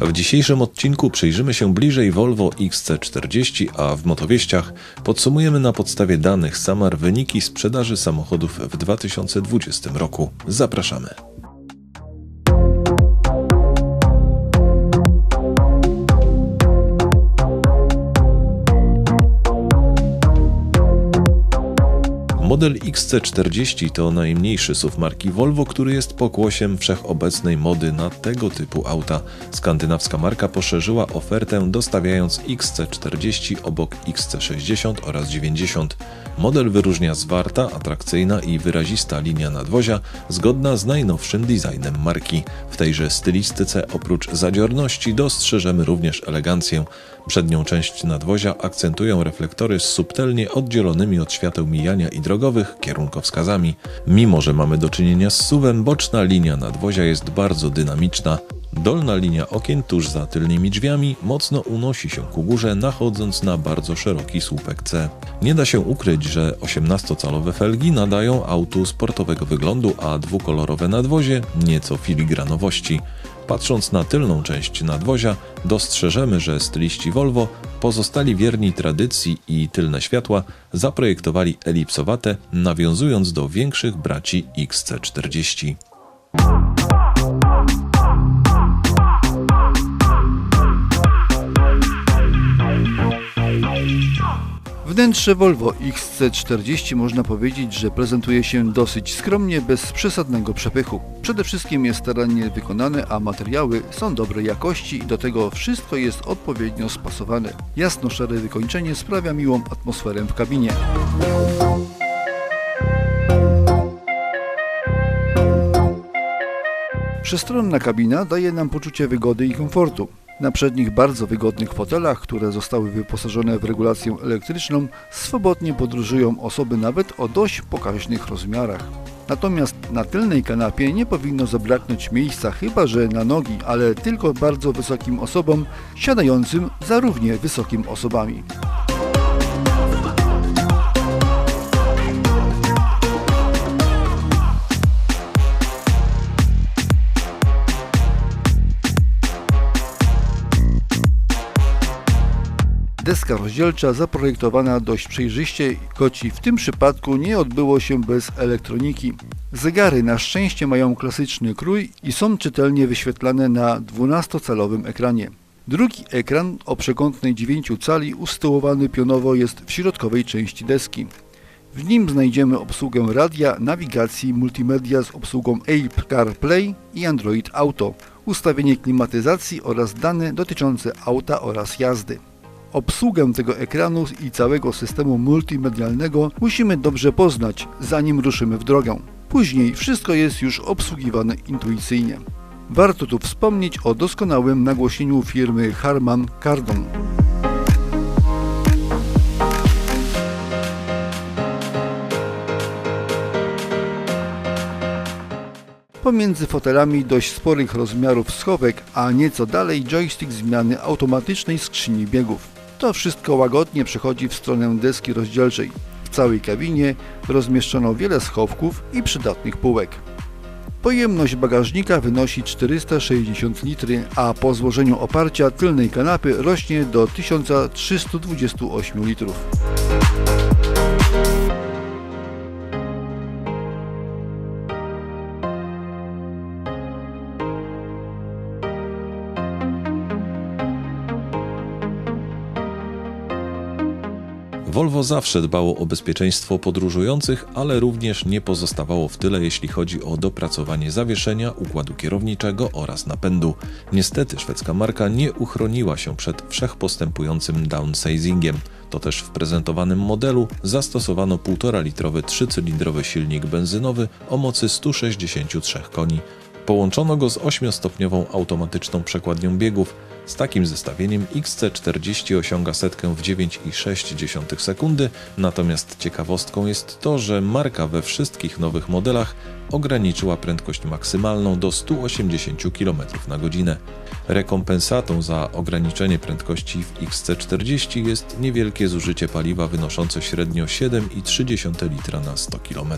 W dzisiejszym odcinku przyjrzymy się bliżej Volvo XC40, a w motowieściach podsumujemy na podstawie danych Samar wyniki sprzedaży samochodów w 2020 roku. Zapraszamy. Model XC40 to najmniejszy SUV marki Volvo, który jest pokłosiem wszechobecnej mody na tego typu auta. Skandynawska marka poszerzyła ofertę dostawiając XC40 obok XC60 oraz 90. Model wyróżnia zwarta, atrakcyjna i wyrazista linia nadwozia, zgodna z najnowszym designem marki. W tejże stylistyce oprócz zadziorności dostrzeżemy również elegancję. Przednią część nadwozia akcentują reflektory z subtelnie oddzielonymi od świateł mijania i drogowych kierunkowskazami. Mimo, że mamy do czynienia z suwem, boczna linia nadwozia jest bardzo dynamiczna. Dolna linia okien tuż za tylnymi drzwiami mocno unosi się ku górze, nachodząc na bardzo szeroki słupek C. Nie da się ukryć, że 18-calowe felgi nadają autu sportowego wyglądu, a dwukolorowe nadwozie nieco filigranowości. Patrząc na tylną część nadwozia, dostrzeżemy, że styliści Volvo pozostali wierni tradycji i tylne światła zaprojektowali elipsowate, nawiązując do większych braci XC40. Wnętrze Volvo XC40 można powiedzieć, że prezentuje się dosyć skromnie, bez przesadnego przepychu. Przede wszystkim jest starannie wykonane, a materiały są dobrej jakości i do tego wszystko jest odpowiednio spasowane. Jasno-szare wykończenie sprawia miłą atmosferę w kabinie. Przestronna kabina daje nam poczucie wygody i komfortu. Na przednich bardzo wygodnych fotelach, które zostały wyposażone w regulację elektryczną, swobodnie podróżują osoby nawet o dość pokaźnych rozmiarach. Natomiast na tylnej kanapie nie powinno zabraknąć miejsca chyba że na nogi, ale tylko bardzo wysokim osobom siadającym za równie wysokim osobami. Deska rozdzielcza zaprojektowana dość przejrzyście, choć w tym przypadku nie odbyło się bez elektroniki. Zegary na szczęście mają klasyczny krój i są czytelnie wyświetlane na 12-calowym ekranie. Drugi ekran o przekątnej 9 cali usytuowany pionowo jest w środkowej części deski. W nim znajdziemy obsługę radia, nawigacji, multimedia z obsługą Apple CarPlay i Android Auto, ustawienie klimatyzacji oraz dane dotyczące auta oraz jazdy. Obsługę tego ekranu i całego systemu multimedialnego musimy dobrze poznać, zanim ruszymy w drogę. Później wszystko jest już obsługiwane intuicyjnie. Warto tu wspomnieć o doskonałym nagłośnieniu firmy Harman Kardon. Pomiędzy fotelami dość sporych rozmiarów schowek, a nieco dalej joystick zmiany automatycznej skrzyni biegów. To wszystko łagodnie przechodzi w stronę deski rozdzielczej. W całej kabinie rozmieszczono wiele schowków i przydatnych półek. Pojemność bagażnika wynosi 460 litry, a po złożeniu oparcia tylnej kanapy rośnie do 1328 litrów. Volvo zawsze dbało o bezpieczeństwo podróżujących, ale również nie pozostawało w tyle, jeśli chodzi o dopracowanie zawieszenia, układu kierowniczego oraz napędu. Niestety szwedzka marka nie uchroniła się przed wszechpostępującym downsizingiem. To też w prezentowanym modelu zastosowano 1,5-litrowy trzycylindrowy silnik benzynowy o mocy 163 koni. Połączono go z 8-stopniową automatyczną przekładnią biegów. Z takim zestawieniem XC40 osiąga setkę w 9,6 sekundy, natomiast ciekawostką jest to, że marka we wszystkich nowych modelach ograniczyła prędkość maksymalną do 180 km na godzinę. Rekompensatą za ograniczenie prędkości w XC40 jest niewielkie zużycie paliwa wynoszące średnio 7,3 litra na 100 km.